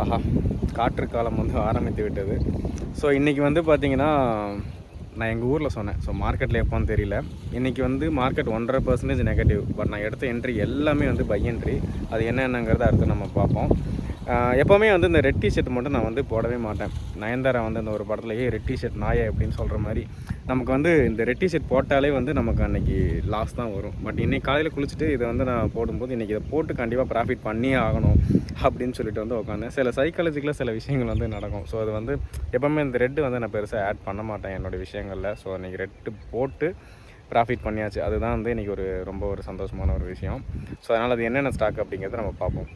ஆஹா காற்று காலம் வந்து ஆரம்பித்து விட்டது. ஸோ இன்றைக்கி வந்து பார்த்தீங்கன்னா நான் எங்கள் ஊரில் சொன்னேன். ஸோ மார்க்கெட்டில் எப்போன்னு தெரியல. இன்றைக்கி வந்து மார்க்கெட் ஒன்றரை பர்சன்டேஜ் நெகட்டிவ் பட் நான் எடுத்த என்ட்ரி எல்லாமே வந்து பை என்ட்ரி அது என்னென்னங்கிறத அடுத்து நம்ம பார்ப்போம். எப்போவுமே வந்து இந்த ரெட் டிஷர்ட் மட்டும் நான் வந்து போடவே மாட்டேன். நயன்தாரா வந்து அந்த ஒரு படத்தில் ஏ ரெட் டிஷர்ட் நாயே? அப்படின்னு சொல்கிற மாதிரி நமக்கு வந்து இந்த ரெட் டிஷர்ட் போட்டாலே வந்து நமக்கு அன்னைக்கு லாஸ் தான் வரும். பட் இன்றைக்கி காலையில் குளிச்சுட்டு இதை வந்து நான் போடும்போது இன்றைக்கி இதை போட்டு கண்டிப்பாக ப்ராஃபிட் பண்ணியே ஆகணும் அப்படின்னு சொல்லிட்டு வந்து உட்காந்தேன் சில சைக்காலஜிக்கலாக சில விஷயங்கள் வந்து நடக்கும். ஸோ அது வந்து எப்போவுமே இந்த ரெட்டு வந்து நான் பெருசாக ஆட் பண்ண மாட்டேன் என்னோடய விஷயங்களில். ஸோ அன்றைக்கி ரெட்டு போட்டு ப்ராஃபிட் பண்ணியாச்சு. அதுதான் வந்து இன்றைக்கி ஒரு ரொம்ப ஒரு சந்தோஷமான ஒரு விஷயம். ஸோ அதனால் அது என்னென்ன ஸ்டாக் அப்படிங்கிறத நம்ம பார்ப்போம்.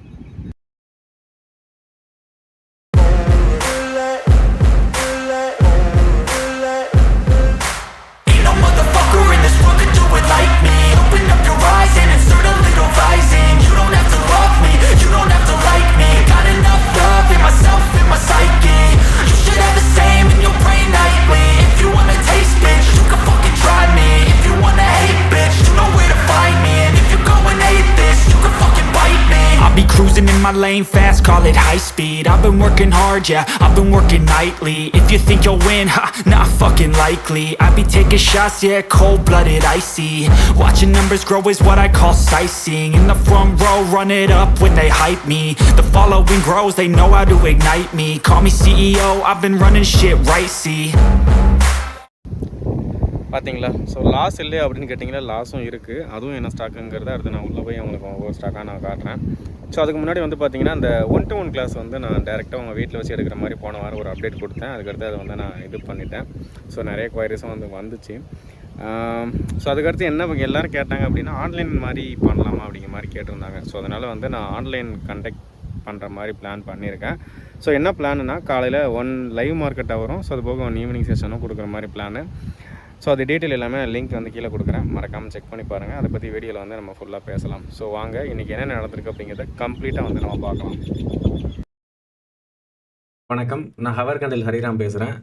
My lane fast, call it high speed I've been working hard, yeah, I've been working nightly If you think you'll win, ha, not fucking likely I be taking shots, yeah, cold-blooded, icy Watching numbers grow is what I call sightseeing In the front row, run it up when they hype me The following grows, they know how to ignite me Call me CEO, I've been running shit right, see பார்த்தீங்களா so loss இல்லை அப்படின்னு கேட்டிங்கன்னா லாஸும் இருக்குது அதுவும் என்ன ஸ்டாக்குங்கிறத அடுத்து நான் உள்ளே போய் உங்களுக்கு ஒவ்வொரு ஸ்டாக்காக நான் காட்டுறேன் ஸோ அதுக்கு முன்னாடி வந்து பார்த்தீங்கன்னா அந்த ஒன் டு ஒன் கிளாஸ் வந்து நான் டேரெக்டாக உங்கள் வீட்டில் வச்சு எடுக்கிற மாதிரி போன வாரம் ஒரு அப்டேட் கொடுத்தேன். அதுக்கடுத்து அதை வந்து நான் இது பண்ணிட்டேன். ஸோ நிறைய குவைரிஸும் வந்து வந்துச்சு. ஸோ அதுக்கடுத்து என்ன எல்லோரும் கேட்டாங்க அப்படின்னா ஆன்லைன் மாதிரி பண்ணலாமா அப்படிங்கிற மாதிரி கேட்டிருந்தாங்க. ஸோ அதனால் வந்து நான் ஆன்லைன் கண்டக்ட் பண்ணுற மாதிரி பிளான் பண்ணியிருக்கேன். ஸோ என்ன பிளான்னா காலையில் ஒன் லைவ் மார்க்கெட்டாக வரும். ஸோ அது போக ஒன் ஈவினிங் செஷனும் கொடுக்குற மாதிரி பிளானு ஸோ அது டீட்டெயில் எல்லாமே லிங்க் வந்து கீழே கொடுக்குறேன். மறக்காமல் செக் பண்ணி பாருங்கள் அதை பற்றி வீடியோவில் வந்து நம்ம ஃபுல்லாக பேசலாம். ஸோ வாங்க இன்றைக்கி என்ன நடந்திருக்கு அப்படிங்கிறத கம்ப்ளீட்டாக வந்து நம்ம பார்க்கலாம். வணக்கம். நான் ஹவர்கண்டில் ஹரிராம் பேசுகிறேன்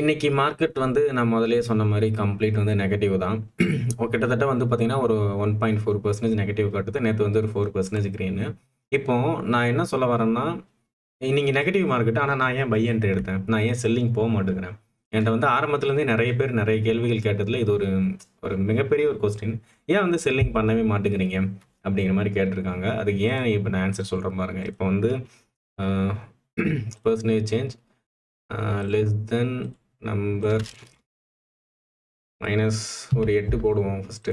இன்றைக்கி மார்க்கெட் வந்து நான் முதலே சொன்ன மாதிரி கம்ப்ளீட் வந்து நெகட்டிவ் தான். கிட்டத்தட்ட வந்து பார்த்திங்கன்னா ஒரு one point four percentage negative காட்டுது. நேற்று வந்து ஒரு ஃபோர் பர்சன்டேஜ் க்ரீனு இப்போது நான் என்ன சொல்ல வரேன்னா இன்றைக்கி நெகட்டிவ் மார்க்கெட் ஆனால் நான் ஏன் பை என்ட்ரி எடுத்தேன்? நான் ஏன் செல்லிங் போக மாட்டேங்கிறேன்? என்கிட்ட வந்து ஆரம்பத்துலேருந்தே நிறைய பேர் நிறைய கேள்விகள் கேட்டதில் இது ஒரு ஒரு மிகப்பெரிய ஒரு கொஸ்டின் ஏன் வந்து செல்லிங் பண்ணவே மாட்டேங்கிறீங்க? அப்படிங்கிற மாதிரி கேட்டிருக்காங்க. அதுக்கு ஏன் இப்போ நான் ஆன்சர் சொல்கிறேன் பாருங்கள் இப்போ வந்து percentage change less then number minus ஒரு எட்டு போடுவோம் ஃபஸ்ட்டு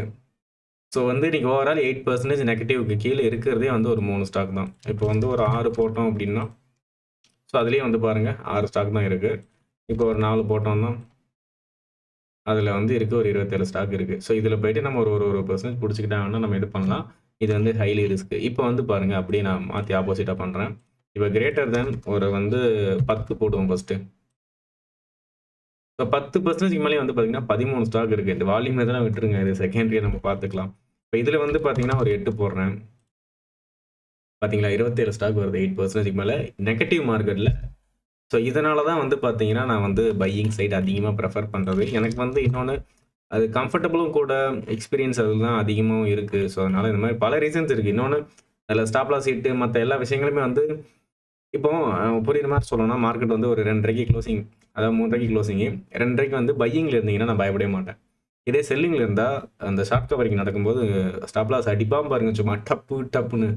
ஸோ வந்து இன்றைக்கி ஓவரால் எயிட் பர்சன்டேஜ் நெகட்டிவ்க்கு கீழே இருக்கிறதே வந்து ஒரு மூணு ஸ்டாக் தான். இப்போ வந்து ஒரு ஆறு போட்டோம் அப்படின்னா ஸோ அதுலேயே வந்து பாருங்கள் ஆறு ஸ்டாக் தான் இருக்குது இப்போ ஒரு நாலு போட்டோம்னா அதில் வந்து இருக்குது ஒரு இருபத்தேழு ஸ்டாக் இருக்குது ஸோ இதில் போயிட்டு நம்ம ஒரு ஒரு ஒரு பர்சன்டேஜ் பிடிச்சிக்கிட்டாங்கன்னா நம்ம இது பண்ணலாம். இது வந்து ஹைலி ரிஸ்க் இப்போ வந்து பாருங்கள் அப்படியே நான் மாற்றி ஆப்போசிட்டாக பண்ணுறேன் இப்போ கிரேட்டர் தென் ஒரு வந்து பத்து போடுவோம் ஃபஸ்ட்டு இப்போ பத்து பர்சன்டேஜ் மேலே வந்து பார்த்தீங்கன்னா பதிமூணு ஸ்டாக் இருக்குது இந்த வால்யூம் இதெல்லாம் விட்டுருங்க. இது செகண்டரியை நம்ம பார்த்துக்கலாம் இப்போ இதில் வந்து பார்த்தீங்கன்னா ஒரு எட்டு போடுறேன். பார்த்தீங்களா இருபத்தேழு ஸ்டாக் வருது. எயிட் பர்சன்டேஜ் மேலே. நெகட்டிவ் மார்க்கெட்டில் ஸோ இதனால தான் வந்து பார்த்தீங்கன்னா நான் வந்து பையிங் சைடு அதிகமாக ப்ரெஃபர் பண்ணுறது எனக்கு வந்து இன்னொன்று அது கம்ஃபர்டபுளும் கூட எக்ஸ்பீரியன்ஸ் அதில் தான் அதிகமாகவும் இருக்குது ஸோ அதனால் இந்த மாதிரி பல ரீசன்ஸ் இருக்குது இன்னொன்று அதில் ஸ்டாப்லா சீட்டு மற்ற எல்லா விஷயங்களுமே வந்து இப்போ புரியுற மாதிரி சொல்லணும்னா மார்க்கெட் வந்து ஒரு ரெண்டரைக்கு க்ளோசிங் அதாவது மூன்றரைக்கு க்ளோசிங்கு ரெண்டரைக்கு வந்து பையிங்கில் இருந்தீங்கன்னா நான் பயப்படவே மாட்டேன். இதே செல்லிங்கில் இருந்தால் அந்த ஷார்ட் கவரிங் நடக்கும்போது ஸ்டாப்லாஸ் அடிப்பாக பாருங்க சும்மா டப்பு டப்புன்னு.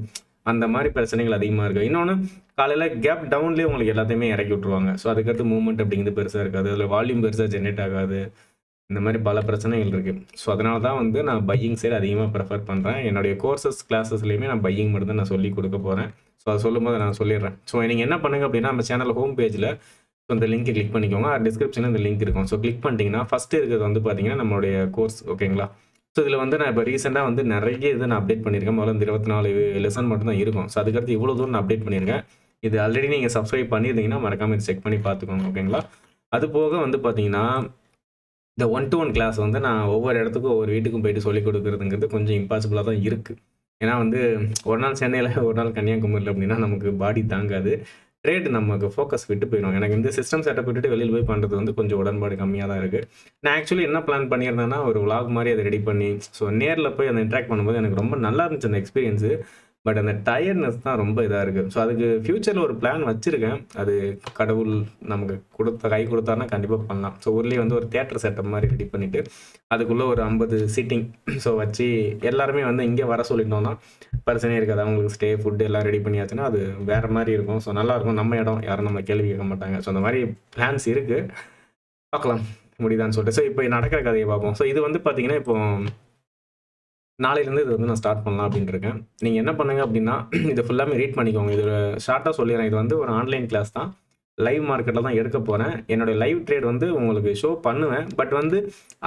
அந்த மாதிரி பிரச்சனைகள் அதிகமாக இருக்குது இன்னொன்று காலையில் கேப் டவுன்லேயே உங்களுக்கு எல்லாத்தையுமே இறக்கி விட்ருவாங்க ஸோ அதுக்கடுத்து மூவ்மெண்ட் அப்படிங்கிறது பெருசாக இருக்காது. அதில் வால்யூம் பெருசாக ஜென்ரேட் ஆகாது. இந்த மாதிரி பல பிரச்சனைகள் இருக்குது ஸோ அதனால தான் வந்து நான் பையிங் சைடு அதிகமாக ப்ரிஃபர் பண்ணுறேன் என்னுடைய கோர்சஸ் கிளாஸஸ்லையுமே நான் பையிங் மட்டும் தான் நான் சொல்லி கொடுக்க போகிறேன் ஸோ அதை சொல்லும்போது நான் சொல்லிடுறேன். ஸோ நீங்கள் என்ன பண்ணுங்க அப்படின்னா நம்ம சேனல் ஹோம் பேஜில் ஸோ இந்த லிங்க்கை கிளிக் பண்ணிக்கோங்க. டிஸ்கிரிப்ஷனில் இந்த லிங்க் இருக்கும். ஸோ கிளிக் பண்ணிட்டீங்கன்னா ஃபஸ்ட்டு இருக்கிறது வந்து பார்த்தீங்கன்னா நம்மளுடைய கோர்ஸ் ஓகேங்களா ஸோ இதில் வந்து நான் இப்போ ரீசெண்டாக வந்து நிறைய இது நான் அப்டேட் பண்ணியிருக்கேன். முதல்ல இந்த இருபத்தி நாலு லெசன் மட்டும் தான் இருக்கும். ஸோ அதுக்கடுத்து இவ்வளோ தூரம் நான் அப்டேட் பண்ணியிருக்கேன். இது ஆல்ரெடி நீங்கள் சப்ஸ்கிரைப் பண்ணியிருந்தீங்கன்னா மறக்காமல் இது செக் பண்ணி பார்த்துக்கோங்க ஓகேங்களா அது போக வந்து பார்த்தீங்கன்னா இந்த ஒன் டு ஒன் கிளாஸ் வந்து நான் ஒவ்வொரு இடத்துக்கும் ஒவ்வொரு வீட்டுக்கும் போயிட்டு சொல்லிக் கொடுக்குறதுங்கிறது கொஞ்சம் இம்பாசிபிளாக தான் இருக்குது ஏன்னா வந்து ஒரு நாள் சென்னையில் ஒரு நாள் கன்னியாகுமரியில் அப்படின்னா நமக்கு பாடி தாங்காது. ட்ரேட் நமக்கு ஃபோக்கஸ் விட்டு போயிடும் எனக்கு இந்த சிஸ்டம் செட்டப் விட்டுட்டு வெளியில் போய் பண்ணுறது வந்து கொஞ்சம் உடன்பாடு கம்மியாக தான் இருக்குது நான் ஆக்சுவலி என்ன பிளான் பண்ணியிருந்தேன்னா ஒரு vlog மாதிரி அதை ரெடி பண்ணி ஸோ நேரில் போய் அதை இன்ட்ராக்ட் பண்ணும்போது எனக்கு ரொம்ப நல்லா இருந்துச்சு அந்த எக்ஸ்பீரியன்ஸு பட் அந்த டயர்ட்னஸ் தான் ரொம்ப இதாக இருக்குது ஸோ அதுக்கு ஃப்யூச்சரில் ஒரு பிளான் வச்சுருக்கேன். அது கடவுள் நமக்கு கொடுத்த கை கொடுத்தாருன்னா கண்டிப்பாக பண்ணலாம். ஸோ ஊர்லேயே வந்து ஒரு தேட்டர் செட்டப் மாதிரி ரெடி பண்ணிவிட்டு அதுக்குள்ளே ஒரு ஐம்பது சீட்டிங் ஸோ வச்சு எல்லாருமே வந்து இங்கே வர சொல்லிட்டோம்னா பிரச்சனையே இருக்காது. அவங்களுக்கு ஸ்டே ஃபுட்டு எல்லாம் ரெடி பண்ணியாச்சுன்னா அது வேறு மாதிரி இருக்கும். ஸோ நல்லாயிருக்கும் நம்ம இடம் யாரும் நம்ம கேள்வி கேட்க மாட்டாங்க. ஸோ அந்த மாதிரி பிளான்ஸ் இருக்குது பார்க்கலாம். முடியுதான்னு சொல்லிட்டு. ஸோ இப்போ நடக்கிற கதையை பார்ப்போம். ஸோ இது வந்து பார்த்தீங்கன்னா இப்போ நாளையிலேருந்து இது வந்து நான் ஸ்டார்ட் பண்ணலாம் அப்படின்ட்டு இருக்கேன் நீங்கள் என்ன பண்ணுங்க அப்படின்னா இதை ஃபுல்லாமே ரீட் பண்ணிக்கோங்க. இது ஷார்ட்டாக சொல்லிடுறேன். இது வந்து ஒரு ஆன்லைன் கிளாஸ் தான். லைவ் மார்க்கெட்டில் தான் எடுக்க போகிறேன் என்னுடைய லைவ் ட்ரேட் வந்து உங்களுக்கு ஷோ பண்ணுவேன். பட் வந்து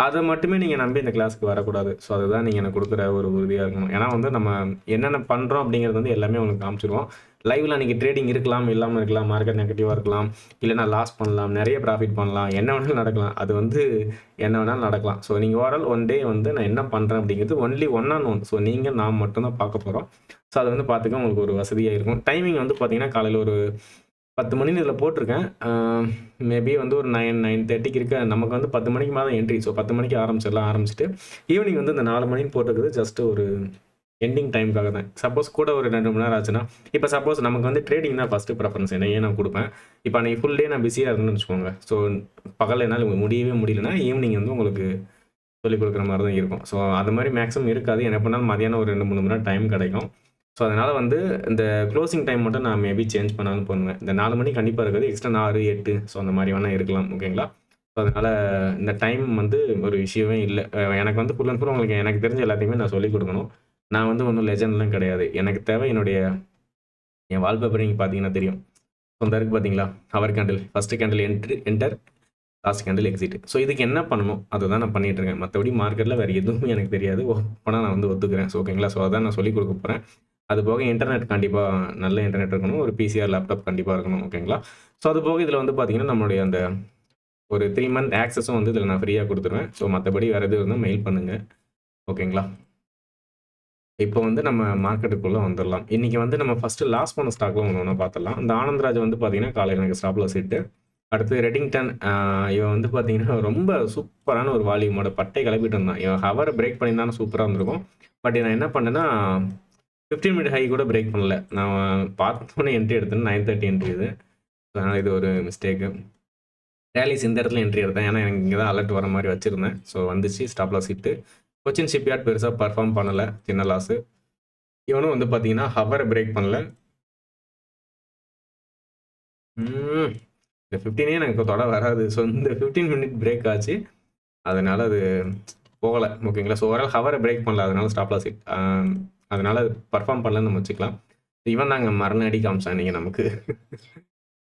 அதை மட்டுமே நீங்கள் நம்பி இந்த கிளாஸ்க்கு வரக்கூடாது. ஸோ அதுதான் நீங்கள் எனக்கு கொடுக்குற ஒரு உறுதியாக இருக்கணும். ஏன்னா வந்து நம்ம என்னென்ன பண்ணுறோம் அப்படிங்கிறது வந்து எல்லாமே உங்களுக்கு காமிச்சிருவோம். லைவில் அன்றைக்கி ட்ரேடிங் இருக்கலாம் இல்லாமல் இருக்கலாம் மார்க்கெட் நெகட்டிவாக இருக்கலாம் இல்லைனா லாஸ் பண்ணலாம் நிறைய ப்ராஃபிட் பண்ணலாம் என்ன வேணாலும் நடக்கலாம். அது வந்து என்ன வேணாலும் நடக்கலாம். ஸோ நீங்கள் ஓவரால் ஒன் டே வந்து நான் என்ன பண்ணுறேன் அப்படிங்கிறது only one on one so நீங்கள் நான் மட்டும்தான் பார்க்க போகிறோம் ஸோ அது வந்து பார்த்துக்க உங்களுக்கு ஒரு வசதியாக இருக்கும். டைமிங் வந்து பார்த்தீங்கன்னா காலையில் ஒரு பத்து மணின்னு இதில் போட்டிருக்கேன். மேபி வந்து ஒரு நைன் நைன் தேர்ட்டிக்கு இருக்க நமக்கு வந்து பத்து மணிக்கு மேலே என்ட்ரி ஸோ பத்து மணிக்கு ஆரம்பிச்சிடலாம் ஆரம்பிச்சிட்டு ஈவினிங் வந்து இந்த நாலு மணின்னு போட்டிருக்குது ஜஸ்ட்டு ஒரு எண்டிங் டைமுக்காக தான். சப்போஸ் கூட ஒரு ரெண்டு மணி நேரம் ஆச்சுன்னா இப்போ சப்போஸ் நமக்கு வந்து ட்ரேடிங் தான் ஃபஸ்ட்டு ப்ரெஃபரன்ஸ் ஏன் நான் கொடுப்பேன்? இப்போ அன்றைக்கி ஃபுல் டே நான் பிஸியாக இருந்தேன்னு வச்சுக்கோங்க. ஸோ பகல் என்னால் முடியவே முடியலன்னா ஈவினிங் வந்து உங்களுக்கு சொல்லிக் கொடுக்குற மாதிரி தான் இருக்கும். ஸோ அது மாதிரி மேக்ஸிமம் இருக்காது. என்ன பண்ணாலும் மதியானம் ஒரு ரெண்டு மூணு மணி நேரம் டைம் கிடைக்கும். ஸோ அதனால் வந்து இந்த க்ளோசிங் டைம் மட்டும் நான் மேபி சேஞ்ச் பண்ணாலும் பண்ணுவேன். இந்த நாலு மணி கண்டிப்பாக இருக்குது எக்ஸ்ட்ரா ஆறு எட்டு ஸோ அந்த மாதிரி வேணால் இருக்கலாம். ஓகேங்களா ஸோ அதனால் இந்த டைம் வந்து ஒரு விஷயமே இல்லை. எனக்கு வந்து ஃபுல் அண்ட் ஃபுல் உங்களுக்கு எனக்கு தெரிஞ்ச எல்லாத்தையுமே நான் சொல்லிக் கொடுக்கணும். நான் வந்து ஒன்றும் லெஜண்ட்லாம் கிடையாது. எனக்கு தேவை என்னுடைய என் வால்பேப்பர் நீங்கள் பார்த்தீங்கன்னா தெரியும். சொந்த இருக்குது பார்த்தீங்களா? Hour candle first candle entry enter last candle exit so இதுக்கு என்ன பண்ணணும்? அதை தான் நான் பண்ணிட்டு இருக்கேன். மற்றபடி மார்க்கெட்டில் வேறு எதுவும் எனக்கு தெரியாது. ஓப்பனாக நான் வந்து ஒத்துக்கிறேன். ஸோ ஓகேங்களா ஸோ அதான் நான் சொல்லிக் கொடுக்க போகிறேன் அது போக இன்டர்நெட் கண்டிப்பாக நல்ல இன்டர்நெட் இருக்கணும். ஒரு பிசிஆர் லேப்டாப் கண்டிப்பாக இருக்கணும். ஓகேங்களா ஸோ அது போக இதில் வந்து பார்த்தீங்கன்னா நம்மளுடைய அந்த ஒரு த்ரீ மந்த் ஆக்சஸும் வந்து இதில் நான் ஃப்ரீயாக கொடுத்துருவேன். ஸோ மற்றபடி வேறு எதுவும் இருந்தால் மெயில் பண்ணுங்கள் ஓகேங்களா இப்போ வந்து நம்ம மார்க்கெட்டுக்குள்ளே வந்துடலாம் இன்றைக்கி வந்து நம்ம ஃபஸ்ட்டு லாஸ் பண்ண ஸ்டாக்கில் ஒன்று ஒன்று பார்த்துடலாம் இந்த ஆனந்தராஜ் வந்து பார்த்தீங்கன்னா காலையில் எனக்கு ஸ்டாப்ல செட்டு அடுத்து ரெடிங்டன் இவன் வந்து பார்த்தீங்கன்னா ரொம்ப சூப்பரான ஒரு வால்யூமோட பட்டை கிளப்பிட்டு இருந்தான். இவன் ஹவரை பிரேக் பண்ணியிருந்தாலும் சூப்பராக இருந்திருக்கும். பட் நான் என்ன பண்ணேன்னா ஃபிஃப்டீன் மினிட் ஹை கூட பிரேக் பண்ணல. நான் பார்த்தோன்னே என்ட்ரி எடுத்தேன். நைன் தேர்ட்டி என்ட்ரி இது. அதனால் இது ஒரு மிஸ்டேக்கு ரேலிஸ் இந்த இடத்துல என்ட்ரி எடுத்தேன். ஏன்னா எனக்கு இங்கே தான் அலர்ட் வர மாதிரி வச்சுருந்தேன். ஸோ வந்துச்சு. ஸ்டாப் லாஸ் கொச்சின் ஷிப்யார்ட் பெருசாக பர்ஃபார்ம் பண்ணலை சின்ன லாஸு இவனும் வந்து பார்த்தீங்கன்னா ஹவரை பிரேக் பண்ணல. இந்த ஃபிஃப்டீனே எனக்கு தொட வராது. ஸோ இந்த ஃபிஃப்டீன் மினிட் பிரேக் ஆச்சு. அதனால அது போகலை. ஓகேங்களா? ஸோ ஓவரால் ஹவரை பிரேக் பண்ணல. அதனால ஸ்டாப் லாஸ் அதனால் அதனால பர்ஃபார்ம் பண்ணலன்னு நம்ம வச்சுக்கலாம். இவன் தாங்க மரணடி காமிச்சோம் காமிச்சான் நீங்கள் நமக்கு.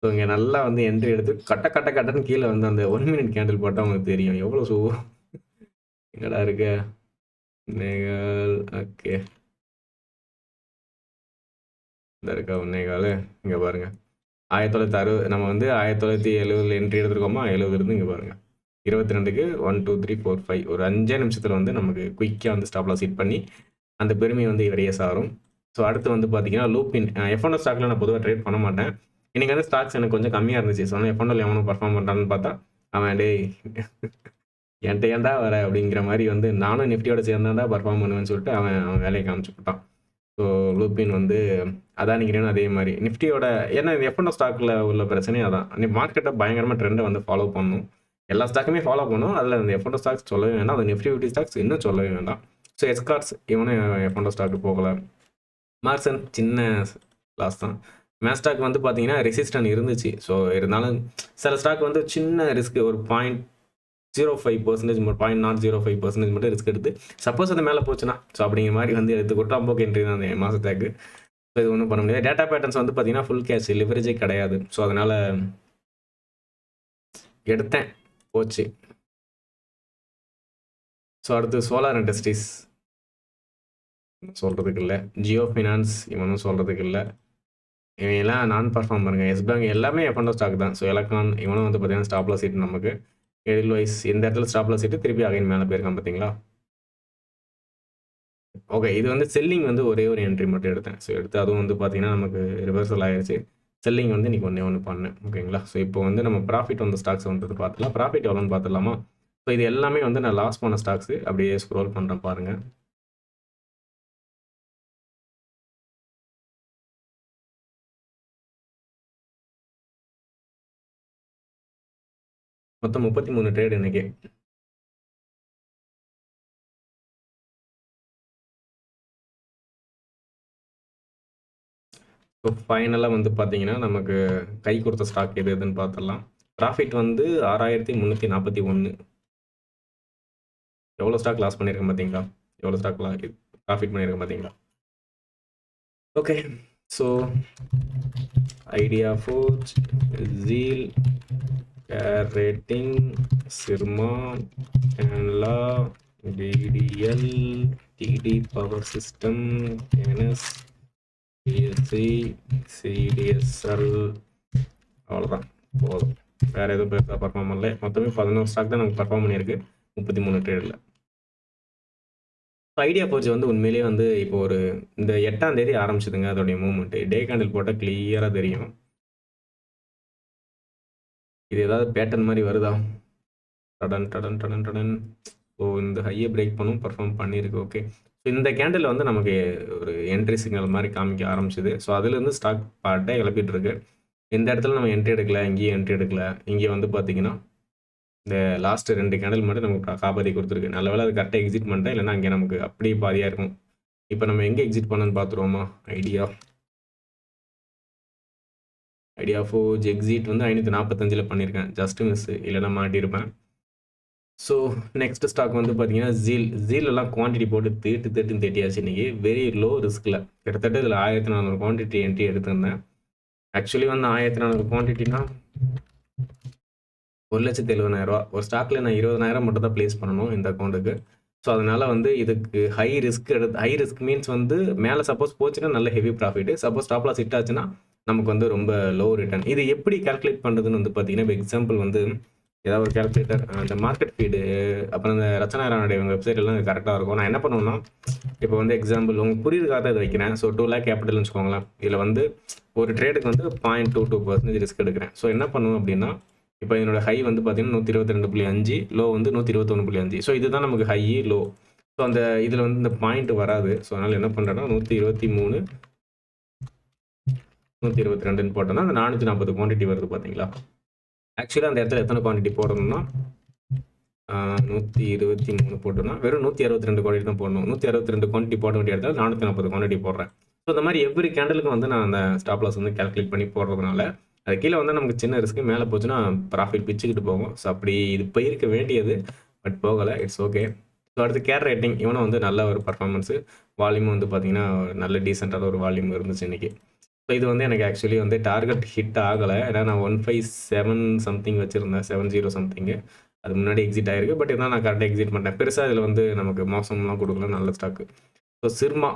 ஸோ இங்கே நல்லா வந்து என்ட்ரி எடுத்து கட்ட கட்ட கட்டன்னு கீழே வந்து அந்த ஒன் மினிட் கேண்டில் போட்டால் உங்களுக்கு தெரியும். எவ்வளோ சூ என்னடா இருக்கு? நேகால் ஓகே இந்த இருக்கா ஒன்னேகால் இங்கே பாருங்க ஆயிரத்தி தொள்ளாயிரத்தி அறுபது நம்ம வந்து ஆயிரத்தி தொள்ளாயிரத்தி எழுபதுல என்ட்ரி எடுத்துருக்கோமா? எழுபது இருந்து இங்கே பாருங்க. இருபத்தி ரெண்டுக்கு one two three four five ஒரு அஞ்சே நிமிஷத்தில் வந்து நமக்கு குயிக்காக வந்து ஸ்டாப்ல செட் பண்ணி அந்த பெருமை வந்து இவரையே சாரும். ஸோ அடுத்து வந்து பார்த்தீங்கன்னா லூப்பின் எஃப்என்ஓ ஸ்டாக்ல நான் பொதுவாக ட்ரேட் பண்ண மாட்டேன். இன்னைக்கு வந்து ஸ்டாக்ஸ் எனக்கு கொஞ்சம் கம்மியாக இருந்துச்சு. ஸோ எஃப்என்ஓவில் எவனும் பர்ஃபார்ம் பண்ணுறான்னு பார்த்தா அவன் டேய் என்கிட்ட ஏன்டா வர அப்படிங்கிற மாதிரி வந்து நானும் நிஃப்டியோட சேர்ந்தாண்டா பர்ஃபார்ம் பண்ணுவேன்னு சொல்லிட்டு அவன் அவன் வேலையை காமிச்சு போட்டான் ஸோ லூப்பின் வந்து அதான் நினைக்கிறேன் அதே மாதிரி. நிஃப்டியோட ஏன்னா எஃப்என்ஓ ஸ்டாக்கில் உள்ள பிரச்சனையே அதான். மார்க்கெட்டை பயங்கரமாக ட்ரெண்டை வந்து ஃபாலோ பண்ணணும் எல்லா ஸ்டாக்குமே ஃபாலோ பண்ணும். அதில் அந்த எஃப்என்ஓ ஸ்டாக்ஸ் சொல்லவே வேண்டாம். அது நிஃப்டி ஃபிஃப்டி ஸ்டாக்ஸ் இன்னும் சொல்லவே வேண்டாம். ஸோ எஸ்கார்ட்ஸ் இவனும் எஃப்என்ஓ ஸ்டாக்கு போகலை. மார்க்சன் சின்ன லாஸ் தான். மேஸ்டாக் வந்து பார்த்தீங்கன்னா ரெசிஸ்டன் இருந்துச்சு. ஸோ இருந்தாலும் சில ஸ்டாக் வந்து சின்ன ரிஸ்க் ஒரு point zero five percentage point not zero five percentage மட்டும் ரிஸ்க் எடுத்து சப்போஸ் அது மேலே போச்சுன்னா ஸோ அப்படிங்கிற மாதிரி வந்து எடுத்து குட்டாம்போக்கு என்ட்ரி தான் அந்த மாதத்தாக்கு ஸோ இது ஒன்றும் பண்ண முடியாது. டேட்டா பேட்டர்ன்ஸ் வந்து பார்த்தீங்கன்னா ஃபுல் கேஷ் லிவரேஜே கிடையாது. ஸோ அதனால் எடுத்தேன். போச்சு. ஸோ அடுத்து சோலார் இண்டஸ்ட்ரீஸ் சொல்கிறதுக்கு இல்லை. ஜியோ ஃபினான்ஸ் இவனும் சொல்கிறதுக்கு இல்லை. இவன் எல்லாம் நான் பர்ஃபார்ம் பண்ணுங்க எஸ் பேங்க் எல்லாமே எஃப்என்டோ ஸ்டாக் தான். ஸோ எலக்ட்ரான் இவனும் வந்து பார்த்தீங்கன்னா ஸ்டாப்ல சீட் நமக்கு. எடில் வைஸ் இந்த இடத்துல ஸ்டாப்ல சீட்டு திருப்பி அகைன் மேலே போயிருக்கான் பார்த்தீங்களா ஓகே இது வந்து செல்லிங் வந்து ஒரே ஒரு என்ட்ரி மட்டும் எடுத்தேன். ஸோ எடுத்து அதுவும் வந்து பார்த்தீங்கன்னா நமக்கு ரிவர்சல் ஆயிடுச்சு செல்லிங் வந்து இன்றைக்கி ஒன்றே ஒன்று பண்ணேன். ஓகேங்களா ஸோ இப்போ வந்து நம்ம ப்ராஃபிட் வந்த ஸ்டாக்ஸ் வந்து பார்த்துலாம் ப்ராஃபிட் எவ்வளோன்னு பார்த்துலாமா ஸோ இது எல்லாமே வந்து நான் லாஸ் பண்ண ஸ்டாக்ஸு அப்படியே ஸ்க்ரோல் பண்ணுறேன் பாருங்கள் மொத்தம் முப்பத்தி மூணு ட்ரேடு இன்னைக்கு ஸோ ஃபைனலாக வந்து பார்த்தீங்கன்னா நமக்கு கை கொடுத்த ஸ்டாக் எது எதுன்னு பார்த்துடலாம் ப்ராஃபிட் வந்து ஆறாயிரத்தி முந்நூற்றி நாற்பத்தி ஒன்று எவ்வளோ ஸ்டாக் லாஸ் பண்ணியிருக்கேன் பார்த்தீங்களா எவ்வளோ ஸ்டாக் ப்ராஃபிட் பண்ணியிருக்கேன் பார்த்தீங்களா okay so ideaForge rating Syrma கேன்லா BDL TD power system NS BSC CDSL அவ்வளோதான் போதும் வேறு எதுவும் பெருசாக பர்ஃபார்ம் பண்ணல. மொத்தமே பதினோரு ஸ்டாக் தான் நமக்கு பர்ஃபார்ம் பண்ணியிருக்கு. முப்பத்தி மூணு ட்ரேடில் ஐடியா போச்சு வந்து உண்மையிலேயே வந்து இப்போ ஒரு இந்த எட்டாம் தேதி ஆரம்பிச்சதுங்க. அதோடைய மூமெண்ட்டு டே கேண்டில் போட்டால் கிளியராக தெரியும். இது ஏதாவது பேட்டர்ன் மாதிரி வருதா? டடன் டடன் டடன் டடன். ஸோ இந்த ஹையை பிரேக் பண்ணும் பர்ஃபார்ம் பண்ணியிருக்கு ஓகே ஸோ இந்த கேண்டில் வந்து நமக்கு ஒரு என்ட்ரி சிக்னல் மாதிரி காமிக்க ஆரம்பிச்சிது. ஸோ அதுலேருந்து ஸ்டாக் பாட்டை கிளப்பிட்டு இருக்கு இந்த இடத்துல நம்ம என்ட்ரி எடுக்கல இங்கேயும் என்ட்ரி எடுக்கல. இங்கே வந்து பார்த்தீங்கன்னா இந்த லாஸ்ட் ரெண்டு கேண்டில் மட்டும் நமக்கு காப்பாற்றி கொடுத்துருக்கு. நல்ல வேலை அது கரெக்டாக எக்ஸிட் பண்ணிட்டேன் இல்லைன்னா அங்கே நமக்கு அப்படியே பாதியாக இருக்கும். இப்போ நம்ம எங்கே எக்ஸிட் பண்ணணும்னு பார்த்துருவோமா ஐடியா ஐடியா ஃபோர்ஜ் எக்ஸிட் வந்து ஐநூற்றி நாற்பத்தஞ்சில் பண்ணியிருக்கேன் ஜஸ்ட் மிஸ் இல்லைனா மாட்டியிருப்பேன் ஸோ நெக்ஸ்ட் ஸ்டாக் வந்து பார்த்தீங்கன்னா ஜீல் ஜீலெல்லாம் குவான்டிட்டி போட்டு தேட்டு தேட்டுன்னு தேட்டியாச்சு இன்னைக்கு. Very low. ரிஸ்கில் கிட்டத்தட்ட இதில் ஆயிரத்தி நானூறு குவான்டிட்டி என்ட்ரி எடுத்திருந்தேன். ஆக்சுவலி வந்து ஆயிரத்தி நானூறு குவான்டிட்டினா ஒரு லட்சத்தி எழுபதாயிரரூவா ஒரு ஸ்டாக்கில் நான் இருபதனாயிரம் மட்டும் தான் ப்ளேஸ் பண்ணணும் இந்த அக்கௌண்ட்டுக்கு ஸோ அதனால் வந்து இதுக்கு ஹை ரிஸ்க் எடுத்து ஹை ரிஸ்க் மீன்ஸ் வந்து மேலே சப்போஸ் போச்சுன்னா நல்ல heavy profit suppose stop loss hit ஆச்சுன்னா நமக்கு வந்து ரொம்ப லோ ரிட்டர்ன் இது எப்படி கால்குலேட் பண்ணுறதுன்னு வந்து பார்த்தீங்கன்னா இப்போ எக்ஸாம்பிள் வந்து ஏதாவது ஒரு கால்குலேட்டர் அந்த மார்க்கெட் ஃபீடு அப்புறம் இந்த ரச்சனாரானுடைய வெப்சைட் எல்லாம் கரெக்டாக இருக்கும். நான் என்ன பண்ணுவேன்னா இப்போ வந்து எக்ஸாம்பிள் உங்களுக்கு புரியுதுக்காக தான் இதை வைக்கிறேன். ஸோ டூ லேக் கேபிட்டல்னு வச்சுக்கோங்களேன். இதில் வந்து ஒரு ட்ரேடுக்கு வந்து point two two percentage risk எடுக்கிறேன். ஸோ என்ன பண்ணுவோம் அப்படின்னா இப்போ என்னோட ஹை வந்து பார்த்தீங்கன்னா நூற்றி இருபத்தி ரெண்டு புள்ளி அஞ்சு லோ வந்து நூற்றி இருபத்தொன்று புள்ளி அஞ்சு. ஸோ இதுதான் நமக்கு ஹை லோ ஸோ அந்த இதில் வந்து இந்த பாயிண்ட் வராது. ஸோ அதனால் என்ன பண்ணுறேன்னா நூற்றி இருபத்தி மூணு நூற்றி இருபத்தி ரெண்டுன்னு போட்டோம்னா அந்த நானூற்றி நாற்பது குவான்டிட்டி வருது பார்த்தீங்களா ஆக்சுவலாக அந்த இடத்துல எத்தனை குவான்டிட்டி போடணும்னா நூற்றி இருபத்தி மூணு போட்டோம்னா வெறும் நூற்றி அறுபத்தி ரெண்டு குவான்டிட்டி தான் போடணும். நூற்றி அறுபத்தி ரெண்டு குவான்டிட்டி போட வேண்டிய இடத்துல நானூற்றி நாற்பது குவான்டிட்டி போடுறேன். ஸோ இந்த மாதிரி எவ்ரி கேண்டலுக்கும் வந்து நான் அந்த ஸ்டாப் லாஸ் வந்து கால்குலேட் பண்ணி போடுறதுனால அது கீழே வந்து நமக்கு சின்ன ரிஸ்க்கு மேலே போச்சுன்னா ப்ராஃபிட் பிச்சுக்கிட்டு போகும். ஸோ அப்படி இது போயிருக்க வேண்டியது பட் போகலை இட்ஸ் ஓகே ஸோ அடுத்து கேர் ரேட்டிங் இவனும் வந்து நல்ல ஒரு பர்ஃபார்மன்ஸு வால்யூம் வந்து பார்த்தீங்கன்னா நல்ல டீசெண்டான ஒரு வால்யூம் இருந்துச்சு இன்னைக்கு. ஸோ இது வந்து எனக்கு ஆக்சுவலி வந்து டார்கெட் ஹிட் ஆகலை. ஏன்னா நான் ஒன் ஃபைவ் செவன் சம்திங் வச்சுருந்தேன். செவன் ஜீரோ சம்திங்கு அது முன்னாடி எக்ஸிட் ஆயிருக்கு. பட் இதான் நான் கரெக்டாக எக்ஸிட் பண்ணிட்டேன். பெருசாக இதில் வந்து நமக்கு மோசம்லாம் கொடுக்கல. நல்ல ஸ்டாக்கு ஸோ சிர்மா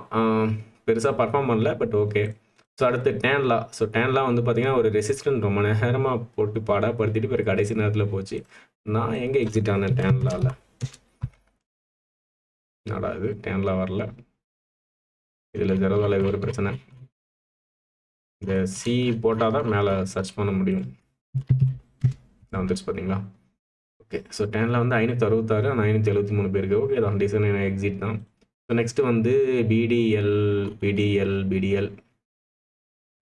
பெருசாக பர்ஃபார்ம் பண்ணல. பட் ஓகே ஸோ அடுத்து டேன்லா ஸோ டேன்லா வந்து பார்த்தீங்கன்னா ஒரு ரெசிஸ்டன்ட் ரொம்ப நேரமாக போட்டு பாடாப்படுத்திட்டு பிறகு கடைசி நேரத்தில் போச்சு. நான் எங்கே எக்ஸிட் ஆனேன் டேன்லாவில் என்னடா இது? டேன்லா வரல. இதில் ஜெரோதால இது ஒரு பிரச்சனை. இந்த சி போட்டால் தான் மேலே சர்ச் பண்ண முடியும். நான் வந்துருச்சு பார்த்தீங்களா ஓகே ஸோ டெனில் வந்து ஐநூற்றி அறுபத்தாறு ஆனால் ஐநூற்றி எழுபத்தி மூணு பேருக்கு. ஓகே தான் டிசைன் எக்ஸிட் தான். ஸோ நெக்ஸ்ட்டு வந்து பிடிஎல் பிடிஎல் பிடிஎல்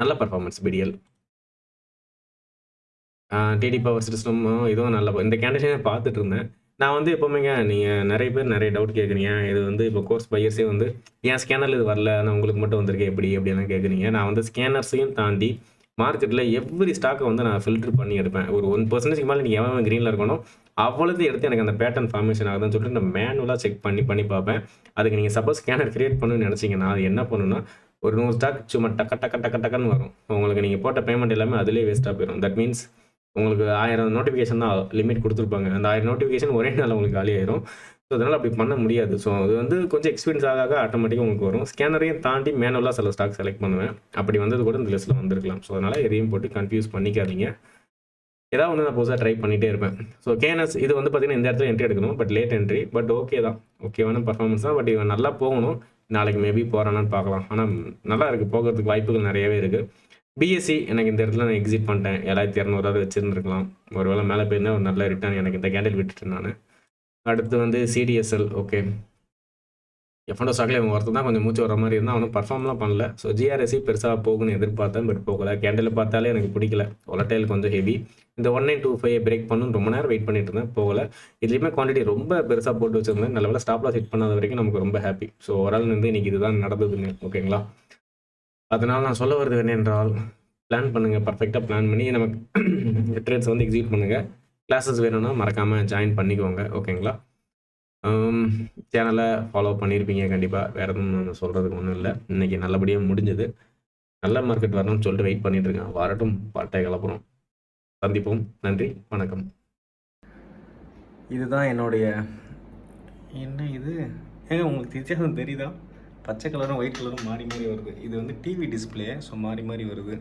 நல்ல performance BDL TD power system இதுவும் நல்ல இந்த கேண்டீனே பார்த்துட்டு இருந்தேன். நான் வந்து எப்போவுமேங்க நீங்கள் நிறைய பேர் நிறைய டவுட் கேட்குறீங்க இது வந்து இப்போ கோர்ஸ் பையர்ஸே வந்து ஏன் ஸ்கேனரில் இது வரல? நான் உங்களுக்கு மட்டும் வந்திருக்கேன் எப்படி? அப்படிலாம் கேட்குறீங்க நான் வந்து ஸ்கேனர்ஸையும் தாண்டி மார்க்கெட்டில் எவ்ரி ஸ்டாக்கை வந்து நான் ஃபில்டர் பண்ணி எடுப்பேன். ஒரு ஒன் பர்சன்டேஜ் மேலே நீங்கள் எவன் க்ரீனில் இருக்கணும் அவ்வளோது எடுத்து எனக்கு அந்த பேட்டர்ன் ஃபார்மேஷன் ஆகுதுன்னு சொல்லிட்டு நான் மேனுவலாக செக் பண்ணி பண்ணி பார்ப்பேன். அதுக்கு நீங்கள் சப்போஸ் ஸ்கேனர் கிரியேட் பண்ணணும்னு நினச்சிங்கன்னா அது என்ன பண்ணுன்னா ஒரு நூறு ஸ்டாக் சும்மா டக்க டக்க டக்க டக்குன்னு வரும். உங்களுக்கு நீங்கள் போட்ட பேமெண்ட் எல்லாமே அதிலே வேஸ்ட்டாக போயிடும் தட் மீன்ஸ் உங்களுக்கு ஆயிரம் நோட்டிஃபிகேஷன் தான் லிமிட் கொடுத்துருப்பாங்க. அந்த ஆயிரம் நோட்டிஃபிகேஷன் ஒரே நாள் உங்களுக்கு காலியாயிரும் ஸோ அதனால் அப்படி பண்ண முடியாது. ஸோ அது வந்து கொஞ்சம் எக்ஸ்பீரியன்ஸ் ஆக ஆக ஆட்டோமேட்டிக்காக உங்களுக்கு வரும். ஸ்கேனரையும் தாண்டி மேனுவலாக சில ஸ்டாக் செலக்ட் பண்ணுவேன். அப்படி வந்தது கூட இந்த லிஸ்ட்டில் வந்திருக்கலாம். ஸோ அதனால் எதையும் போட்டு கன்ஃபியூஸ் பண்ணிக்காதீங்க. ஏதாவது ஒன்று நான் புதுசாக ட்ரை பண்ணிகிட்டே இருப்பேன். ஸோ கேனஸ் இது வந்து பார்த்தீங்கன்னா இந்த இடத்துல என்ட்ரி எடுக்கணும். But late entry but okay தான். ஓகேவான பர்ஃபார்மன்ஸ் தான். பட் இவன் நல்லா போகணும். நாளைக்கு மேபி போகிறானான்னு பார்க்கலாம். ஆனால் நல்லா இருக்குது போகிறதுக்கு வாய்ப்புகள் நிறையவே இருக்குது பிஎஸ்சி எனக்கு இந்த இடத்துல நான் எக்ஸிட் பண்ணிட்டேன். ஏழாயிரத்தி இரநூறுவா வச்சுருந்துருக்கலாம். ஒரு வேளை மேலே போயிருந்தால் ஒரு நல்ல ரிட்டர்ன் எனக்கு இந்த கேண்டில் விட்டுட்டேன் நான். அடுத்து வந்து சிடிஎஸ்எல் ஓகே எஃப்என்டோ ஸ்டாக்ல இவங்க ஒருத்தர் தான் கொஞ்சம் மூச்சு வர மாதிரி இருந்தால் அவனும் பர்ஃபார்ம்லாம் பண்ணல. ஸோ ஜிஆர்எஸ்சி பெருசாக போகுன்னு எதிர்பார்த்தேன் பட் போகல. கேண்டில் பார்த்தாலே எனக்கு பிடிக்கல. ஒலட்டைல் கொஞ்சம் ஹெவி இந்த one nine two five break பண்ணணும். ரொம்ப நேரம் வெயிட் பண்ணிட்டு இருந்தேன். போகல. இதுலேயுமே குவான்டிட்டி ரொம்ப பெருசாக போட்டு வச்சிருந்தேன். நல்ல வேலை ஸ்டாப்லாம் ஹிட் பண்ணாத வரைக்கும் நமக்கு ரொம்ப ஹாப்பி ஸோ ஓவரால் வந்து இன்னைக்கு இதுதான் நடந்ததுங்க. ஓகேங்களா அதனால் நான் சொல்ல வருது என்னென்றால் பிளான் பண்ணுங்கள் பர்ஃபெக்டாக பிளான் பண்ணி நமக்கு ட்ரேட்ஸ் வந்து எக்ஸிக்யூட் பண்ணுங்கள் கிளாஸஸ் வேணும்னா மறக்காமல் ஜாயின் பண்ணிக்கோங்க ஓகேங்களா சேனலை ஃபாலோ பண்ணியிருப்பீங்க கண்டிப்பாக வேறு எதுவும் நான் சொல்கிறதுக்கு ஒன்றும் இல்லை. இன்றைக்கி நல்லபடியாக முடிஞ்சது. நல்ல மார்க்கெட் வரணும்னு சொல்லிட்டு வெயிட் பண்ணிகிட்ருக்கேன் வரட்டும் பாட்டை கிளப்புறோம் சந்திப்போம். நன்றி வணக்கம். இதுதான் என்னுடைய என்ன இது? ஏங்க உங்களுக்கு வித்தியாசம் தெரியுதா? பச்சை கலரும் ஒயிட் கலரும் மாறி மாறி வருது. இது வந்து டிவி டிஸ்பிளே ஸோ மாறி மாறி வருது.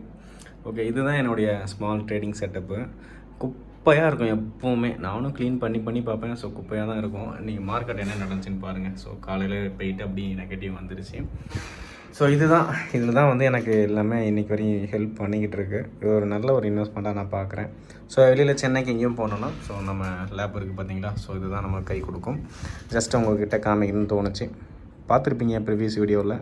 ஓகே இதுதான் என்னுடைய ஸ்மால் ட்ரேடிங் செட்டப்பு குப்பையாக இருக்கும் எப்போவுமே. நானும் க்ளீன் பண்ணி பண்ணி பார்ப்பேன். ஸோ குப்பையாக தான் இருக்கும். நீங்கள் மார்க்கெட் என்ன நடந்துச்சுன்னு பாருங்கள் ஸோ காலையில் போயிட்டு அப்படி நெகட்டிவ் வந்துருச்சு. ஸோ இதுதான். இதில் தான் வந்து எனக்கு எல்லாமே இன்றைக்கி வரையும் ஹெல்ப் பண்ணிக்கிட்டு இருக்கு. இது ஒரு நல்ல ஒரு இன்வெஸ்ட்மெண்ட்டாக நான் பார்க்குறேன். ஸோ வெளியில் சென்னைக்கு எங்கேயும் போனோன்னா ஸோ நம்ம லேப் இருக்குது பார்த்தீங்களா ஸோ இதுதான் நம்ம கை கொடுக்கும். ஜஸ்ட் உங்கள்கிட்ட காமிக்கணும்னு தோணுச்சு. பார்த்துருப்பீங்க ப்ரீவியஸ் வீடியோவில்